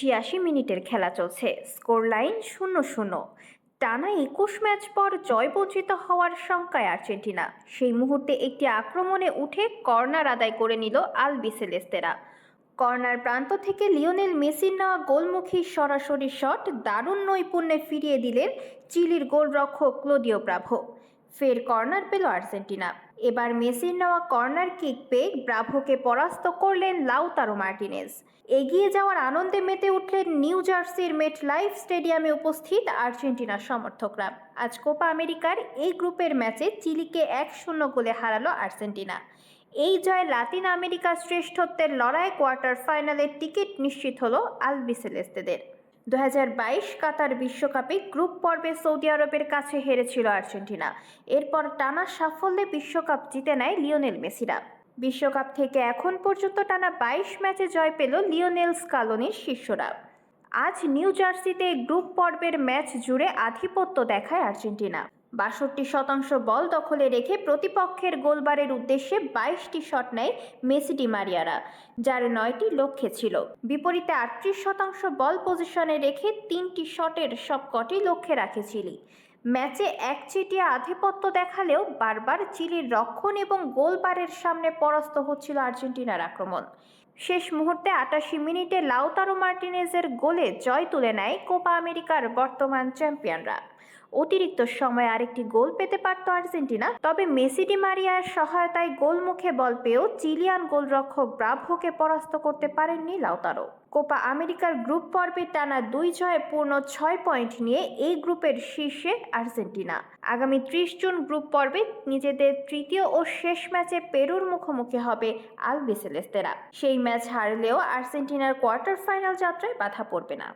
ছিয়াশি মিনিটের খেলা চলছে। স্কোর লাইন শূন্য শূন্য। টানা একুশ ম্যাচ পর জয়বঞ্চিত হওয়ার শঙ্কায় আর্জেন্টিনা। সেই মুহূর্তে একটি আক্রমণে উঠে কর্নার আদায় করে নিল আল বিসেলেস্তেরা কর্নার প্রান্ত থেকে লিওনেল মেসির নেওয়া গোলমুখী সরাসরি শট দারুণ নৈপুণ্যে ফিরিয়ে দিলেন চিলির গোলরক্ষক ক্লোদিও ব্রাভো। ফের কর্নার পেল আর্জেন্টিনা। এবার মেসির নেওয়া কর্নার কিক পেয়ে ব্রাভোকে পরাস্ত করলেন লাউতারো মার্টিনেজ। এগিয়ে যাওয়ার আনন্দে মেতে উঠলেন নিউ জার্সির মেট লাইফ স্টেডিয়ামে উপস্থিত আর্জেন্টিনার সমর্থকরা। আজ কোপা আমেরিকার এই গ্রুপের ম্যাচে চিলিকে এক শূন্য গোলে হারালো আর্জেন্টিনা। এই জয় লাতিন আমেরিকার শ্রেষ্ঠত্বের লড়াই কোয়ার্টার ফাইনালের টিকিট নিশ্চিত হলো আলবিসেলেস্তেদের। দু হাজার বাইশ কাতার বিশ্বকাপে গ্রুপ পর্বে সৌদি আরবের কাছে হেরেছিল আর্জেন্টিনা। এরপর টানা সাফল্যে বিশ্বকাপ জিতে নেয় লিওনেল মেসিরা। বিশ্বকাপ থেকে এখন পর্যন্ত টানা বাইশ ম্যাচে জয় পেল লিওনেল স্কালোনির শিষ্যরা। আজ নিউ জার্সিতে গ্রুপ পর্বের ম্যাচ জুড়ে আধিপত্য দেখায় আর্জেন্টিনা। বাষট্টি শতাংশ বল দখলে রেখে প্রতিপক্ষের গোলবারের উদ্দেশ্যে বাইশটি শট নেয় মেসি ডি মারিয়ারা, যার নয়টি লক্ষ্যে ছিল। বিপরীতে আটত্রিশ শতাংশ বল পজিশনে রেখে তিনটি শটের সবকটি লক্ষ্যে রাখে চিলি। ম্যাচে একচেটিয়া আধিপত্য দেখালেও বারবার চিলির রক্ষণ এবং গোলবারের সামনে পরাস্ত হচ্ছিল আর্জেন্টিনার আক্রমণ। শেষ মুহূর্তে আটাশি মিনিটে লাউতারো মার্টিনেজের গোলে জয় তুলে নেয় কোপা আমেরিকার বর্তমান চ্যাম্পিয়নরা। অতিরিক্ত সময়ে আরেকটি গোল পেতে পারত আর্জেন্টিনা, তবে মেসি ডি মারিয়ার সহায়তায় গোলমুখে বল পেয়েও চিলিয়ান গোলরক্ষক ব্রাভোকে পরাস্ত করতে পারেননি লাউতারো। কোপা আমেরিকার গ্রুপ পর্বে টানা দুই জয়ে পূর্ণ ছয় পয়েন্ট নিয়ে এই গ্রুপের শীর্ষে আর্জেন্টিনা। আগামী ত্রিশ জুন গ্রুপ পর্বে নিজেদের তৃতীয় ও শেষ ম্যাচে পেরুর মুখোমুখি হবে আলবিসেলেস্তেরা। সেই ম্যাচ হারলেও আর্জেন্টিনার কোয়ার্টার ফাইনাল যাত্রায় বাধা পড়বে না।